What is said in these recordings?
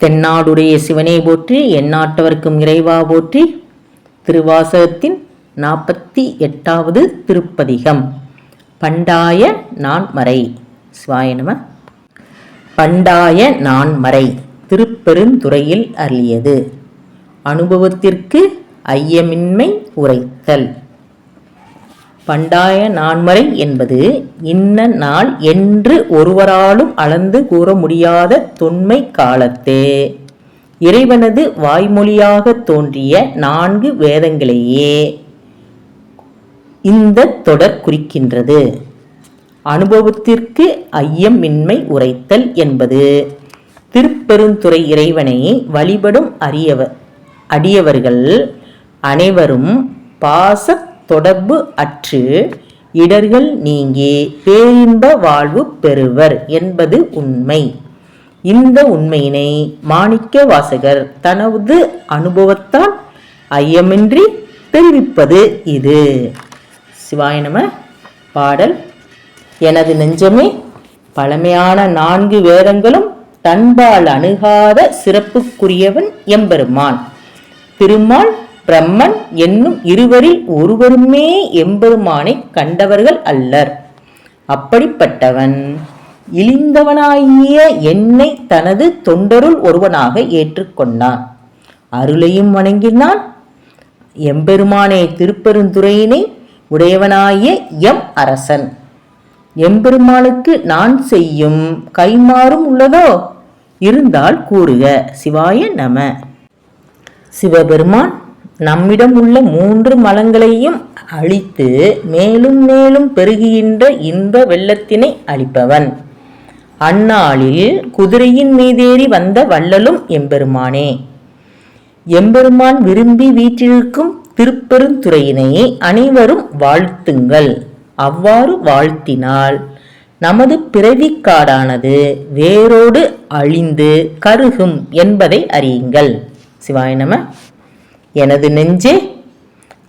தென்னாடுடைய சிவனை போற்றி எந்நாட்டவர்க்கும் இறைவா போற்றி திருவாசகத்தின் நாற்பத்தி எட்டாவது திருப்பதிகம். பண்டாய நான்மறை சிவாய நம. பண்டாய நான்மறை திருப்பெருந்துறையில் அருளியது. அனுபவத்திற்கு ஐயமின்மை உரைத்தல். பண்டாய நான்மறை என்பது இன்ன நாள் என்று ஒருவராலும் அளந்து கூற முடியாத தொன்மை காலத்தே. இறைவனது வாய்மொழியாக தோன்றிய நான்கு வேதங்களையே இந்த தொடர் குறிக்கின்றது. அனுபவத்திற்கு ஐயமின்மை உரைத்தல் என்பது திருப்பெருந்துறை இறைவனை வழிபடும் அரியவர் அடியவர்கள் அனைவரும் பாச தொடர்பு அற்று இடர்கள் நீங்கி பேரின்ப வாழ்வு பெறுவர் என்பது உண்மை. இந்த உண்மையினை மாணிக்க வாசகர் தனது அனுபவத்தால் ஐயமின்றி தெரிவிப்பது இது. சிவாயநம பாடல். எனது நெஞ்சமே பழமையான நான்கு வேதங்களும் தன்பால் அணுகாத சிறப்புக்குரியவன் எம்பெருமான். திருமால் பிரம்மன் என்னும் இருவரில் ஒருவருமே எம்பெருமானை கண்டவர்கள் அல்லர். அப்படிப்பட்டவன். இழிந்தவனாகிய என்னை தனது தொண்டருள் ஒருவனாக ஏற்றுக்கொண்டான். அருளையும் வணங்கினான். எம்பெருமானே திருப்பெருந்துறையினை உடையவனாகிய எம் அரசன். எம்பெருமானுக்கு நான் செய்யும் கைமாறும் உள்ளதோ? இருந்தால் கூறுக. சிவாய நம. சிவபெருமான் நம்மிடம் உள்ள மூன்று மலங்களையும் அழித்து மேலும் மேலும் பெருகுகின்ற இன்ப வெள்ளத்தினை அளிப்பவன் அந்நாளில் குதிரையின் மீதேறி வந்த வள்ளலும் எம்பெருமானே. எம்பெருமான் விரும்பி வீற்றிருக்கும் திருப்பெருந்துறையினை அனைவரும் வாழ்த்துங்கள். அவ்வாறு வாழ்த்தினால் நமது பிறவிக்காடானது வேரோடு அழிந்து கருகும் என்பதை அறியுங்கள். சிவாய நம. எனது நெஞ்சே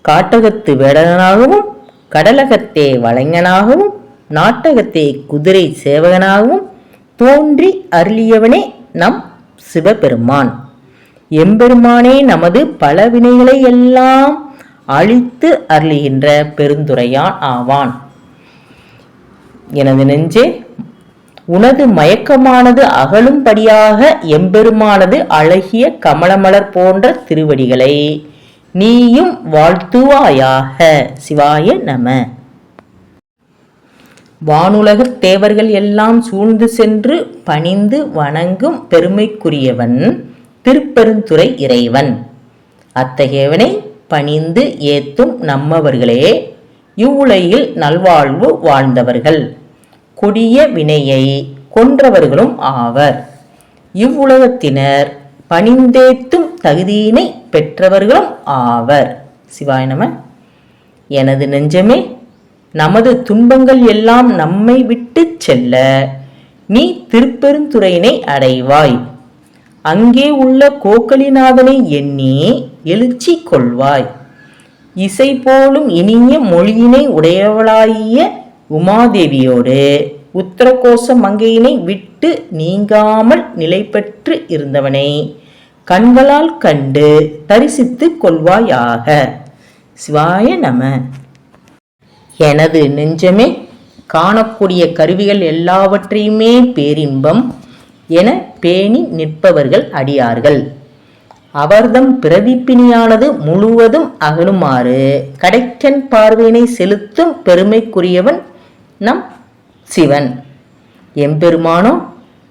காட்டகத்து வேடனாகவும் கடலகத்தே வளைஞனாகவும் நாட்டகத்தே குதிரை சேவகனாகவும் தோன்றி அருளியவனே நம் சிவபெருமான். எம்பெருமானே நமது பல வினைகளை எல்லாம் அழித்து அருளுகின்ற பெருந்துரையான் ஆவான். எனது நெஞ்சே உனது மயக்கமானது அகலும்படியாக எம்பெருமானது அழகிய கமலமலர் போன்ற திருவடிகளை நீயும் வாழ்த்துவாயாக. சிவாய நம. வானுலகத் தேவர்கள் எல்லாம் சூழ்ந்து சென்று பணிந்து வணங்கும் பெருமைக்குரியவன் திருப்பெருந்துறை இறைவன். அத்தகையவனை பணிந்து ஏத்தும் நம்மவர்களே இவ்வுலகில் நல்வாழ்வு வாழ்ந்தவர்கள். கொடிய வினையை கொன்றவர்களும் ஆவர். இவ்வுலகத்தினர் பணிந்தேத்தும் தகுதியினை பெற்றவர்களும் ஆவர். சிவாய நம. எனது நெஞ்சமே நமது துன்பங்கள் எல்லாம் நம்மை விட்டு செல்ல நீ திருப்பெருந்துறையினை அடைவாய். அங்கே உள்ள கோக்கலிநாதனை எண்ணி எழுச்சி கொள்வாய். இசை போலும் இனிய மொழியினை உடையவளாகிய உமாதேவியோடு உத்தரகோச மங்கையினை விட்டு நீங்காமல் நிலை பெற்று இருந்தவனை கண்களால் கண்டு தரிசித்து கொள்வாயாக. சிவாய நம. எனது நெஞ்சமே காணக்கூடிய கருவிகள் எல்லாவற்றையுமே பேரின்பம் என பேணி நிற்பவர்கள் அடியார்கள். அவர்தம் பிரதிப்பினியானது முழுவதும் அகலுமாறு கடைக்கன் பார்வையினை செலுத்தும் பெருமைக்குரியவன் நம் சிவன். எம்பெருமானோ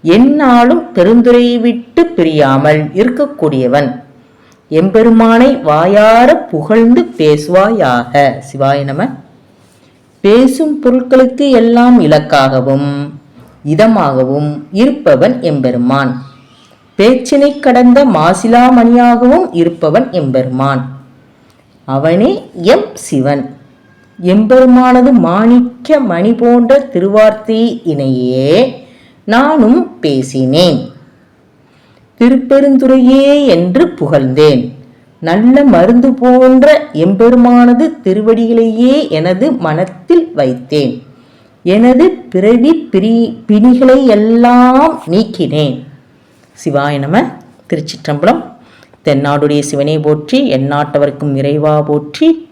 எந்நாளும் பெருந்துரையை விட்டு பிரியாமல் இருக்கக்கூடியவன். எம்பெருமானை வாயார புகழ்ந்து பேசுவாயாக. சிவாய நம. பேசும் பொருட்களுக்கு எல்லாம் இலக்காகவும் இதமாகவும் இருப்பவன் எம்பெருமான். பேச்சினை கடந்த மாசிலாமணியாகவும் இருப்பவன் எம்பெருமான். அவனே எம் சிவன். எம்பெருமானது மாணிக்க மணி போன்ற திருவார்த்தையினையே நானும் பேசினேன். திருப்பெருந்துறையே என்று புகழ்ந்தேன். நல்ல மருந்து போன்ற எம்பெருமானது திருவடிகளையே எனது மனத்தில் வைத்தேன். எனது பிறவி பிரி பிணிகளை எல்லாம் நீக்கினேன். சிவாய நம திருச்சிற்றம்பலம். தென்னாடுடைய சிவனை போற்றி எந்நாட்டவர்க்கும் இறைவா போற்றி